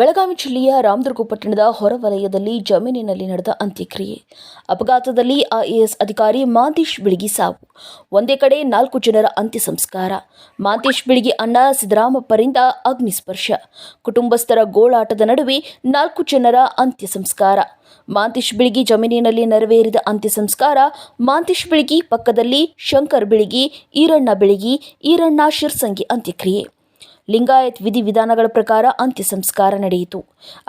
ಬೆಳಗಾವಿ ಜಿಲ್ಲೆಯ ರಾಮದುರ್ಗ ಪಟ್ಟಣದ ಹೊರವಲಯದಲ್ಲಿ ಜಮೀನಿನಲ್ಲಿ ನಡೆದ ಅಂತ್ಯಕ್ರಿಯೆ. ಅಪಘಾತದಲ್ಲಿ ಐಎಎಸ್ ಅಧಿಕಾರಿ ಮಾಂತೇಶ್ ಬಿಳಿಗಿ ಸಾವು. ಒಂದೇ ಕಡೆ ನಾಲ್ಕು ಜನರ ಅಂತ್ಯ ಸಂಸ್ಕಾರ. ಮಾಂತೇಶ್ ಬಿಳಿಗಿ ಅಣ್ಣ ಸಿದ್ದರಾಮಪ್ಪರಿಂದ ಅಗ್ನಿಸ್ಪರ್ಶ ಕುಟುಂಬಸ್ಥರ ಗೋಳಾಟದ ನಡುವೆ ನಾಲ್ಕು ಜನರ ಅಂತ್ಯ ಸಂಸ್ಕಾರ. ಮಾಂತೇಶ್ ಬಿಳಿಗಿ ಜಮೀನಿನಲ್ಲಿ ನೆರವೇರಿದ ಅಂತ್ಯ ಸಂಸ್ಕಾರ ಮಾಂತೇಶ್ ಬಿಳಿಗಿ ಪಕ್ಕದಲ್ಲಿ ಶಂಕರ್ ಬಿಳಿಗಿ, ಈರಣ್ಣ ಬಿಳಿಗಿ, ಈರಣ್ಣ ಶಿರ್ಸಂಗಿ ಅಂತ್ಯಕ್ರಿಯೆ. ಲಿಂಗಾಯತ್ ವಿಧಿವಿಧಾನಗಳ ಪ್ರಕಾರ ಅಂತ್ಯ ಸಂಸ್ಕಾರ ನಡೆಯಿತು.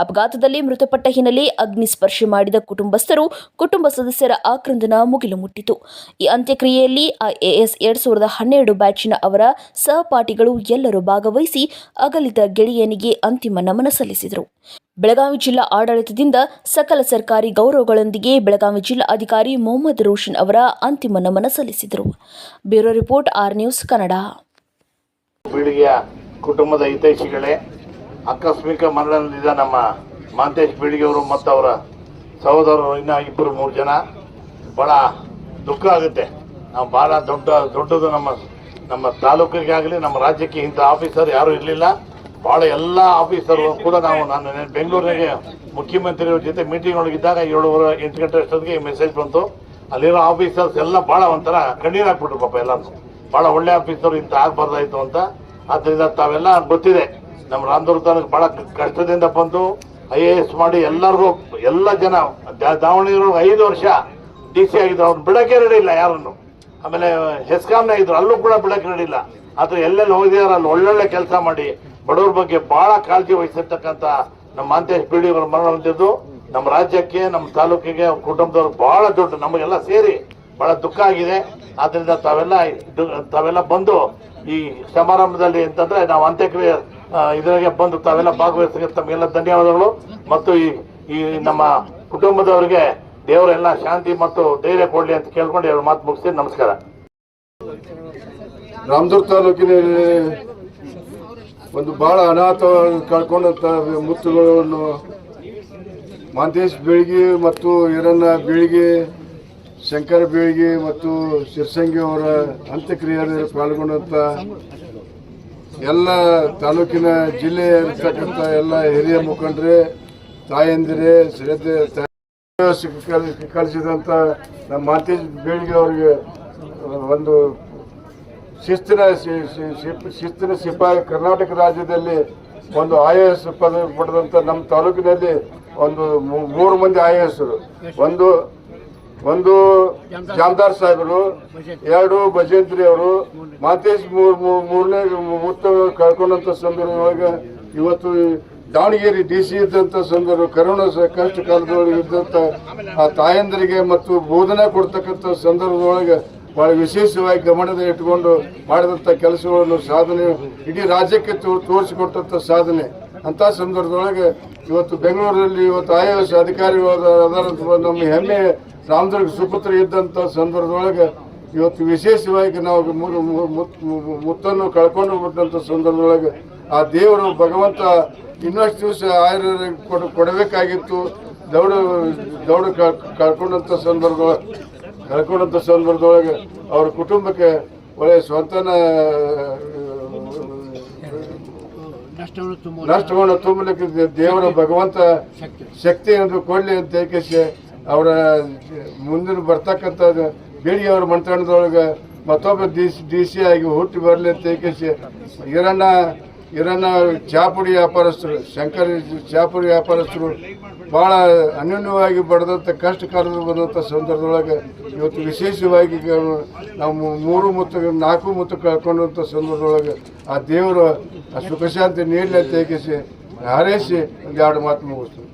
ಅಪಘಾತದಲ್ಲಿ ಮೃತಪಟ್ಟ ಹಿನ್ನೆಲೆ ಅಗ್ನಿ ಸ್ಪರ್ಶಿ ಮಾಡಿದ ಕುಟುಂಬಸ್ಥರು, ಕುಟುಂಬ ಸದಸ್ಯರ ಆಕ್ರಂದನ ಮುಗಿಲು ಮುಟ್ಟಿತು ಈ ಅಂತ್ಯಕ್ರಿಯೆಯಲ್ಲಿ ಐಎಎಸ್ ಎರಡ್ ಸಾವಿರದ ಹನ್ನೆರಡು ಬ್ಯಾಚಿನ ಅವರ ಸಹಪಾಠಿಗಳು ಎಲ್ಲರೂ ಭಾಗವಹಿಸಿ ಅಗಲಿದ ಗೆಳೆಯನಿಗೆ ಅಂತಿಮ ನಮನ ಸಲ್ಲಿಸಿದರು. ಬೆಳಗಾವಿ ಜಿಲ್ಲಾ ಆಡಳಿತದಿಂದ ಸಕಲ ಸರ್ಕಾರಿ ಗೌರವಗಳೊಂದಿಗೆ ಬೆಳಗಾವಿ ಜಿಲ್ಲಾ ಅಧಿಕಾರಿ ಮೊಹಮ್ಮದ್ ರೋಷನ್ ಅವರ ಅಂತಿಮ ನಮನ ಸಲ್ಲಿಸಿದರು. Bureau report R news Kannada. ಕುಟುಂಬದ ಹಿತೈಷಿಗಳೇ, ಆಕಸ್ಮಿಕ ಮರಣದಿಂದ ನಮ್ಮ ಮಾಂತೇಶ್ ಬೀಳಿಗೆಯವರು ಮತ್ತು ಅವರ ಸಹೋದರರು ಇನ್ನ ಇಬ್ಬರು ಮೂರು ಜನ ಬಹಳ ದುಃಖ ಆಗುತ್ತೆ. ನಾವು ಬಹಳ ದೊಡ್ಡ, ದೊಡ್ಡದು ನಮ್ಮ ನಮ್ಮ ತಾಲೂಕಿಗೆ ಆಗಲಿ ನಮ್ಮ ರಾಜ್ಯಕ್ಕೆ ಇಂಥ ಆಫೀಸರ್ ಯಾರೂ ಇರಲಿಲ್ಲ. ಬಹಳ ಎಲ್ಲ ಆಫೀಸರು ಕೂಡ ನಾವು, ನಾನು ಬೆಂಗಳೂರಿಗೆ ಮುಖ್ಯಮಂತ್ರಿಯವ್ರ ಜೊತೆ ಮೀಟಿಂಗ್ ಒಳಗಿದ್ದಾಗ ಏಳುವರೆ, ಎಂಟು ಗಂಟೆ ಅಷ್ಟೊತ್ತಿಗೆ ಮೆಸೇಜ್ ಬಂತು. ಅಲ್ಲಿರೋ ಆಫೀಸರ್ಸ್ ಎಲ್ಲ ಬಹಳ ಒಂಥರ ಕಣ್ಣೀರು ಹಾಕ್ಬಿಟ್ರು ಪಾಪ ಎಲ್ಲರೂ ಬಹಳ ಒಳ್ಳೆ ಆಫೀಸರ್ ಇಂಥ ಆಗಬಾರ್ದಾಯಿತು ಅಂತ ಆದ್ರಿಂದ ತಾವೆಲ್ಲ ಗೊತ್ತಿದೆ, ನಮ್ಮ ರಾಮದುರ್ಗ ಬಹಳ ಕಷ್ಟದಿಂದ ಬಂದು ಐ ಎ ಎಸ್ ಮಾಡಿ ಎಲ್ಲರಿಗೂ, ಎಲ್ಲ ಜನ ದಾವಣಗೆರೆ ಐದು ವರ್ಷ ಡಿ ಸಿ ಆಗಿದ್ರು, ಅವ್ರು ಬಿಡಕ್ಕೆ ರೆಡಿ ಇಲ್ಲ ಯಾರನ್ನು. ಆಮೇಲೆ ಹೆಸ್ಕಾಮ್ನ ಇದ್ರು ಅಲ್ಲೂ ಕೂಡ ಬಿಡಕ್ಕೆ ರೆಡಿ ಇಲ್ಲ. ಆದ್ರೆ ಎಲ್ಲೆಲ್ಲಿ ಹೋಗಿದಾರ, ಅಲ್ಲಿ ಒಳ್ಳೊಳ್ಳೆ ಕೆಲಸ ಮಾಡಿ, ಬಡವ್ರ ಬಗ್ಗೆ ಬಹಳ ಕಾಳಜಿ ವಹಿಸಿರ್ತಕ್ಕಂಥ ನಮ್ಮ ಮಾಂತೇಶ್ ಅವರ ಮರಣ ಹೊಂದಿದ್ದು ನಮ್ಮ ರಾಜ್ಯಕ್ಕೆ, ನಮ್ಮ ತಾಲೂಕಿಗೆ, ಕುಟುಂಬದವ್ರು ಬಹಳ ದೊಡ್ಡ, ನಮಗೆಲ್ಲ ಸೇರಿ ಬಹಳ ದುಃಖ ಆಗಿದೆ. ಆದ್ರಿಂದ ತಾವೆಲ್ಲ ತಾವೆಲ್ಲ ಬಂದು ಈ ಸಮಾರಂಭದಲ್ಲಿ ಅಂತಂದ್ರೆ ನಾವು ಅಂತ್ಯಕ್ರಿಯೆ ಇದರಿಗೆ ಬಂದು ತಾವೆಲ್ಲ ಭಾಗವಹಿಸಿದ ತಮಗೆಲ್ಲ ಧನ್ಯವಾದಗಳು. ಮತ್ತು ಈ ಈ ನಮ್ಮ ಕುಟುಂಬದವರಿಗೆ ದೇವರೆಲ್ಲ ಶಾಂತಿ ಮತ್ತು ಧೈರ್ಯ ಕೊಡಲಿ ಅಂತ ಕೇಳ್ಕೊಂಡು ಎರಡು ಮಾತು ಮುಗಿಸ್ತೀನಿ. ನಮಸ್ಕಾರ. ರಾಮದುರ್ಗ ತಾಲೂಕಿನಲ್ಲಿ ಒಂದು ಬಹಳ ಅನಾಥ ಕಳ್ಕೊಂಡಂತ ಮುತ್ತುಗಳನ್ನು ಮಾಂತೇಶ್ ಬೆಳಗಿ ಮತ್ತು ಈರಣ್ಣ ಬೀಳ್ಗಿ ಶಂಕರ ಬೀಳ್ಗಿ ಮತ್ತು ಶಿರ್ಸಂಗಿ ಅವರ ಅಂತ್ಯಕ್ರಿಯೆಯಲ್ಲಿ ಪಾಲ್ಗೊಂಡಂತ ಎಲ್ಲ ತಾಲೂಕಿನ ಜಿಲ್ಲೆಯ ಇರ್ತಕ್ಕಂಥ ಎಲ್ಲ ಹಿರಿಯ ಮುಖಂಡರೇ, ತಾಯಂದಿರೇ, ಶ್ರದ್ಧೆ ಕಳಿಸಿದಂಥ ನಮ್ಮ ಮಾತಿ ಬೀಳಿಗೆ ಅವರಿಗೆ ಒಂದು ಶಿಸ್ತಿನ ಶಿಸ್ತಿನ ಸಿಪಾಯಿ ಕರ್ನಾಟಕ ರಾಜ್ಯದಲ್ಲಿ ಒಂದು ಐ ಎ ಎಸ್ ಪದವಿ ಪಡೆದಂತ ನಮ್ಮ ತಾಲೂಕಿನಲ್ಲಿ ಒಂದು ಮೂರು ಮಂದಿ ಐ ಒಂದು ಒಂದು ಜಾಮದಾರ್ ಸಾಹೇಬರು, ಎರಡು ಭಜಂತ್ರಿ ಅವರು, ಮಾತೇಶ್ ಮೂರ್- ಮೂರ್- ಮೂರನೇ ಮುತ್ತ ಕಳ್ಕೊಂಡಂತ ಸಂದರ್ಭದೊಳಗೆ ಇವತ್ತು ದಾವಣಗೆರೆ ಡಿ ಸಿ ಇದ್ದಂತ ಸಂದರ್ಭ, ಕರೋನಾ ಕಷ್ಟ ಕಾಲದೊಳಗೆ ಇದ್ದಂತ ಆ ತಾಯಂದ್ರಿಗೆ ಮತ್ತು ಬೋಧನೆ ಕೊಡ್ತಕ್ಕಂಥ ಸಂದರ್ಭದೊಳಗೆ ಬಹಳ ವಿಶೇಷವಾಗಿ ಗಮನದ ಇಟ್ಕೊಂಡು ಮಾಡಿದಂಥ ಕೆಲಸಗಳನ್ನು ಸಾಧನೆ, ಇಡೀ ರಾಜ್ಯಕ್ಕೆ ತೋರಿಸಿಕೊಟ್ಟಂಥ ಸಾಧನೆ. ಅಂತ ಸಂದರ್ಭದೊಳಗೆ ಇವತ್ತು ಬೆಂಗಳೂರಲ್ಲಿ ಇವತ್ತು ಐ ಎ ಎಸ್ ಅಧಿಕಾರಿಗಳು ನಮ್ಮ ಹೆಮ್ಮೆ ರಾಮದುರ್ಗ ಸುಪುತ್ರ ಇದ್ದಂಥ ಸಂದರ್ಭದೊಳಗೆ ಇವತ್ತು ವಿಶೇಷವಾಗಿ ನಾವು ಮುತ್ತನ್ನು ಕಳ್ಕೊಂಡು ಬಿಟ್ಟಂಥ ಸಂದರ್ಭದೊಳಗೆ ಆ ದೇವರು ಭಗವಂತ ಇನ್ನಷ್ಟು ದಿವಸ ಆಯುರ್ವೇದ ಕೊಡ ಕೊಡಬೇಕಾಗಿತ್ತು. ದೌಡ ದೌಡ ಕಳ್ಕೊಂಡಂತ ಕಳ್ಕೊಂಡಂಥ ಕಳ್ಕೊಂಡಂತ ಸಂದರ್ಭದೊಳಗೆ ಅವ್ರ ಕುಟುಂಬಕ್ಕೆ ಒಳ್ಳೆಯ ಸ್ವಂತನ ನಷ್ಟವನ್ನು ತುಂಬಲಿಕ್ಕೆ ದೇವರ ಭಗವಂತ ಶಕ್ತಿ. ಎಂದು ಕೊಡಲಿ ಅಂತ ಏಕೆಸಿ ಅವರ ಮುಂದಿನ ಬರ್ತಕ್ಕಂಥ ಬೇಡಿ ಅವರ ಮಂತ್ರಣದೊಳಗೆ ಮತ್ತೊಬ್ಬ ಡಿ ಸಿ ಡಿ ಸಿ ಆಗಿ ಹುಟ್ಟಿ ಬರಲಿ ಅಂತ ಏಕೆಸಿ ಇರಣ್ಣ ಇರಣ್ಣ ಚಾಪುಡಿ ವ್ಯಾಪಾರಸ್ಥರು ಶಂಕರ್ ಚಾಪುಡಿ ವ್ಯಾಪಾರಸ್ಥರು ಬಹಳ ಅನ್ಯೋನ್ಯವಾಗಿ ಬಡದಂಥ ಕಷ್ಟ ಕಾಲದಲ್ಲಿ ಬಂದಂಥ ಸಂದರ್ಭದೊಳಗೆ ಇವತ್ತು ವಿಶೇಷವಾಗಿ ನಾವು ಮೂರು ಮುತ್ತು, ನಾಲ್ಕು ಮುತ್ತು ಕಳ್ಕೊಂಡಂಥ ಸಂದರ್ಭದೊಳಗೆ ಆ ದೇವರು ಆ ಸುಖ ಶಾಂತಿ ನೀಡಲಿ ಅಂತ ಹಾರೈಸಿ ಒಂದು ಎರಡು ಮಾತು ಮುಗಿಸ್ತೀನಿ.